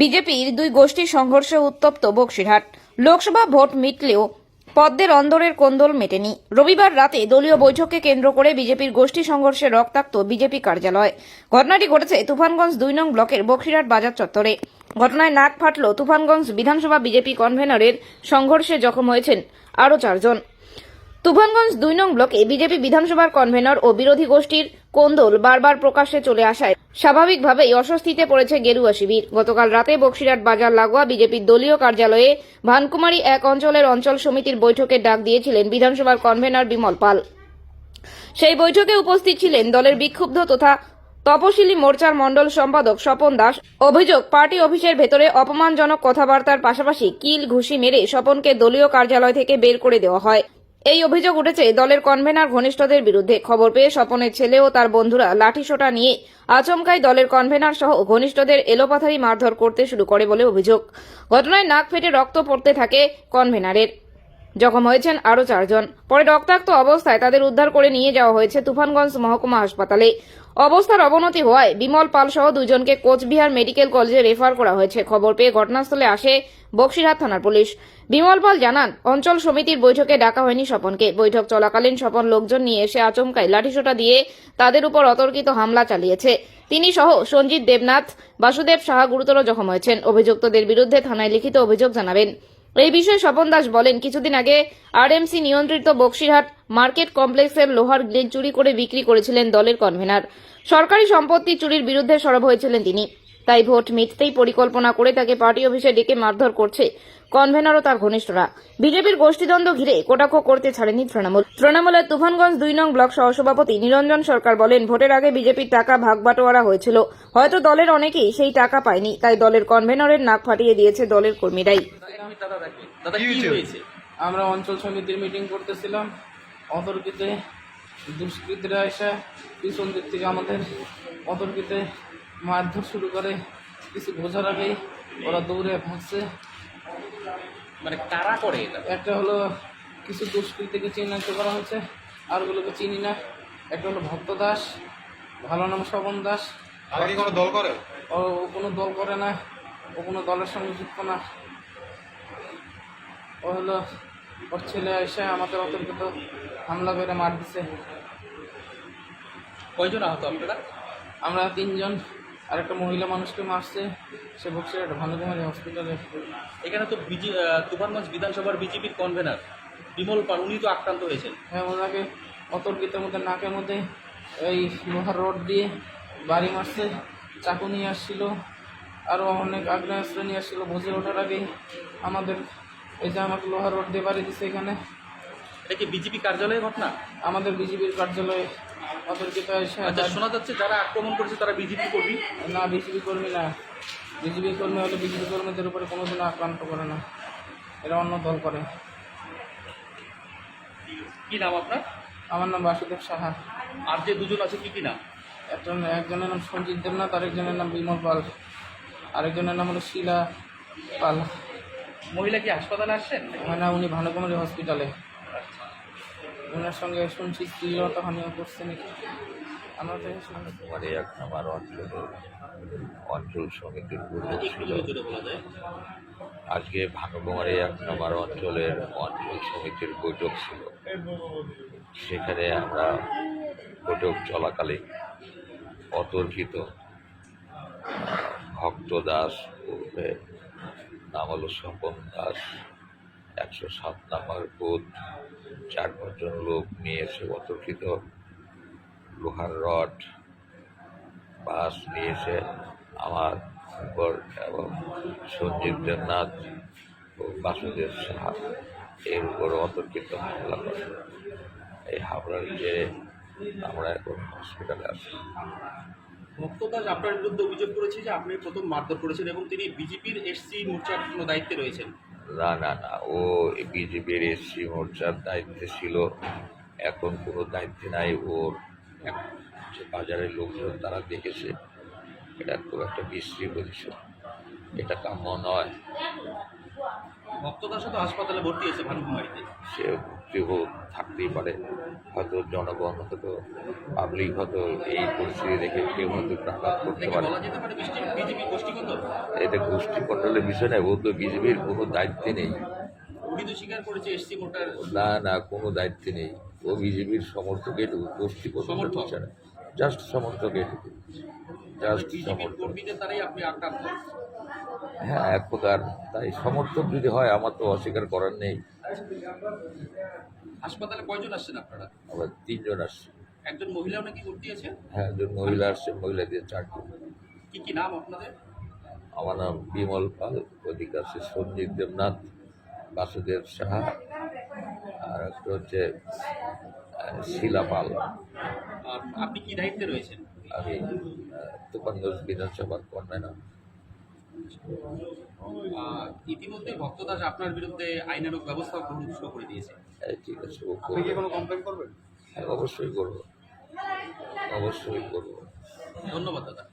বিজেপির দুই গোষ্ঠীর সংঘর্ষে উত্তপ্ত বক্সিরহাট। লোকসভা ভোট মিটলেও পদ্মের অন্দরের কোন্দল মেটেনি। রবিবার রাতে দলীয় বৈঠককে কেন্দ্র করে বিজেপির গোষ্ঠী সংঘর্ষে রক্তাক্ত বিজেপি কার্যালয়। ঘটনাটি ঘটেছে তুফানগঞ্জ দুই নং ব্লকের বক্সিরহাট বাজার চত্বরে। ঘটনায় নাক ফাটল তুফানগঞ্জ বিধানসভা বিজেপি কনভেনরের সংঘর্ষে জখম হয়েছেন আরও চারজন। তুফানগঞ্জ দুই নং ব্লকে বিজেপি বিধানসভার কনভেনর ও বিরোধী গোষ্ঠীর কোন্দল বারবার প্রকাশ্যে চলে আসায়। স্বাভাবিকভাবেই অস্বস্তিতে পড়েছে গেরুয়া শিবির। গতকাল রাতে বক্সিরহাট বাজার লাগোয়া বিজেপির দলীয় কার্যালয়ে ভানকুমারী এক অঞ্চলের অঞ্চল সমিতির বৈঠকে ডাক দিয়েছিলেন বিধানসভার কনভেনর বিমল পাল। সেই বৈঠকে উপস্থিত ছিলেন দলের বিক্ষুব্ধ তথা তপশিলি মোর্চার মণ্ডল সম্পাদক স্বপন দাস। অভিযোগ, পার্টি অফিসের ভেতরে অপমানজনক কথাবার্তার পাশাপাশি কিল ঘুষি মেরে স্বপনকে দলীয় কার্যালয় থেকে বের করে দেওয়া হয়। এই অভিযোগ উঠেছে দলের কনভেনার ঘনিষ্ঠদের বিরুদ্ধে। খবর পেয়ে স্বপনের ছেলে ও তার বন্ধুরা লাঠিসোঁটা নিয়ে আচমকাই দলের কনভেনার সহ ঘনিষ্ঠদের এলোপাথারি মারধর করতে শুরু করে বলে অভিযোগ। ঘটনায় নাক ফেটে রক্ত পড়তে থাকে কনভেনারের। জখম হয়েছেন আরও চারজন। পরে রক্তাক্ত অবস্থায় তাদের উদ্ধার করে নিয়ে যাওয়া হয়েছে তুফানগঞ্জ মহকুমা হাসপাতালে। অবস্থার অবনতি হওয়ায় বিমল পাল সহ দুজনকে কোচবিহার মেডিকেল কলেজে রেফার করা হয়েছে। খবর পেয়ে ঘটনাস্থলে আসে বক্সিরহাট থানার পুলিশ। বিমল পাল জানান, অঞ্চল সমিতির বৈঠকে ডাকা হয়নি স্বপনকে। বৈঠক চলাকালীন স্বপন লোকজন নিয়ে এসে আচমকায় লাঠিসোটা দিয়ে তাদের উপর অতর্কিত হামলা চালিয়েছে। তিনি সহ সঞ্জিত দেবনাথ, বাসুদেব সাহা গুরুতর জখম হয়েছেন। অভিযুক্তদের বিরুদ্ধে থানায় লিখিত অভিযোগ জানাবেন। এই বিষয়ে স্বপন দাস বলেন, কিছুদিন আগে আরএমসি নিয়ন্ত্রিত বক্সিরহাট মার্কেট কমপ্লেক্সের লোহার গ্রিল চুরি করে বিক্রি করেছিলেন দলের কনভেনার। সরকারি সম্পত্তি চুরির বিরুদ্ধে সরব হয়েছিলেন তিনি। তাই ভোট মিটতেই পরিকল্পনা করে তাকে পার্টি অফিসে ডেকে মারধর করছে কনভেনার ও তার ঘনিষ্ঠরা। বিজেপির গোষ্ঠীদ্বন্দ্ব ঘিরে কোটাকো করতে ছাড়েনি তৃণমূল। তৃণমূলের তুফানগঞ্জ দুই নং ব্লক সহসভাপতি নিরঞ্জন সরকার বলেন ভোটের আগে বিজেপির টাকা ভাগ বাটোয়ারা হয়েছিল। হয়তো দলের অনেকেই সেই টাকা পায়নি তাই দলের কনভেনরের নাক ফাটিয়ে দিয়েছে দলের কর্মীরাই। দাদা কি কি হয়েছে? হয়েছে আমরা অঞ্চল সমিতির মিটিং করতেছিলাম। অতর্কিতে দুষ্কৃতীরা এসে পিছন দিক থেকে আমাদের অতর্কিতে মারধর শুরু করে। কিছু বোঝার আগেই ওরা দৌড়ে ভাগছে মানে কারা করে এটা? একটা হলো কিছু দুষ্কৃতীকে চিহ্নিত করা হয়েছে আরগুলোকে চিনি না। একটা হলো ভক্ত দাস ভালো নাম স্বপন দাস। আগে কোনো দল করে? ও ও কোনো দল করে না ও কোনো দলের সঙ্গে যুক্ত না। ও হলো ওর ছেলে এসে আমাদের অতর্কিত হামলা করে মার দিছে। কয়জন আহত আপনারা? আমরা তিনজন। আর একটা মহিলা মানুষকে মারছে সে বক্সির ভানুকুমারী হসপিটালে এখানে তো বিজি তুফানগঞ্জ বিধানসভার বিজেপির কনভেনার বিমল পাল উনি তো আক্রান্ত হয়েছেন। হ্যাঁ ওনাকে অতর্কিতের মধ্যে নাকের মধ্যে এই লোহার রড দিয়ে বাড়ি মারছে চাকু নিয়ে আসছিল আরও অনেক আগ্নেয়াস্ত্র নিয়ে আসছিল। বুঝে ওঠার আগেই আমাদের এই যে আমাকে লোহার রড দিয়ে বাড়ি দিচ্ছে এখানে। এটা কি বিজেপি কার্যালয়ের ঘটনা? আমাদের বিজেপির কার্যালয়ে অতর্কিত আচ্ছা শোনা যাচ্ছে যারা আক্রমণ করেছে তারা বিজেপি কর্মী? না বিজেপি কর্মী না। বিজেপি কর্মী হলে বিজেপি কর্মীদের উপরে কোনোদিনও আক্রান্ত করে না। এরা অন্য দল করে। কি নাম আপনার? আমার নাম বাসুদেব সাহা। আর যে দুজন আছে কি কি নাম? একজন একজনের নাম সঞ্জিত দেবনাথ আরেকজনের নাম বিমল পাল। আরেকজনের নাম হলো শিলা পাল। মহিলা কি হাসপাতালে আসছেন? মানে উনি ভানুকুমারী হসপিটালে ওনার সঙ্গে শুনছি শ্লীলতাহানিও করছে নাকি? আমরা তো মানে এক নাম্বার অঞ্চলের অঞ্চল সমিতির বৈঠক ছিল। আজকে ভানুকুমারী এক নম্বর অঞ্চলের অঞ্চল সমিতির বৈঠক ছিল। সেখানে আমরা বৈঠক চলাকালীন অতর্কিত ভক্ত দাস নাম হলো স্বপন দাস একশো সাত নাম্বার বুথ, চার পাঁচজন লোক নিয়ে এসে অতর্কিত। লোহার রড, বাস নিয়ে এসে আমার উপর এবং সঞ্জীব দেবনাথ ও বাসুদেব সাহা এর উপর অতর্কিত হামলা করে। এই হামলার জেরে আমরা এখন হসপিটালে আছি। ভক্তদাস আপনার বিরুদ্ধে অভিযোগ করেছে যে আপনি প্রথম মারধর করেছেন এবং তিনি বিজেপির এসসি মোর্চার কোনো দায়িত্বে রয়েছেন। না না না। ও বিজেপির এসসি মোর্চার দায়িত্বে ছিল। এখন কোনো দায়িত্বে নাই। ওর যে বাজারের লোকজন তারা দেখেছে। এটা খুব একটা বিশ্রী পজিশন। এটা কাম্য নয়। ভক্তদাসও তো হাসপাতালে ভর্তি হয়েছে ভানুকুমারীতে। সে হোক থাকতেই পারে। হয়তো জনগণ হয়তো পাবলিক হয়তো এই পরিস্থিতি দেখে কেউ হয়তো প্রাঘাত করতে পারে। এটা গোষ্ঠী কন্ট্রোলের বিষয় নয় ও তো বিজেপির কোনো দায়িত্বে নেই। না না কোনো দায়িত্বে নেই। ও বিজেপির সমর্থক এটুকু গোষ্ঠী কন্ট্রোলের বিষয় না জাস্ট সমর্থক এটুকু জাস্ট সমর্থক। হ্যাঁ এক প্রকার। তাই সমর্থক যদি হয় আমার তো অস্বীকার করার নেই। হাসপাতালে কয়জন আসছেন আপনারা? আবার তিনজন আসছে। একজন মহিলাও নাকি ভর্তি আছে হ্যাঁ একজন মহিলা আসছে মহিলা দিয়ে চারজন। কি কি নাম আপনাদের? আমার নাম বিমল পাল ওদিকে আছে সঞ্জিত দেবনাথ বাসুদেব সাহা আর একটা হচ্ছে শিলা পাল। আপনি কি দায়িত্বে রয়েছেন? আমি তুফানগঞ্জ বিধানসভার কনভেনর ইতিমধ্যে ভক্তদাস আপনার বিরুদ্ধে আইনানুক ব্যবস্থা গ্রহণ শুরু করে দিয়েছে। এই ঠিক আছে আপনি কি কোনো কমপ্লেন করবেন? হ্যাঁ, অবশ্যই করব। অবশ্যই করব। ধন্যবাদ দাদা।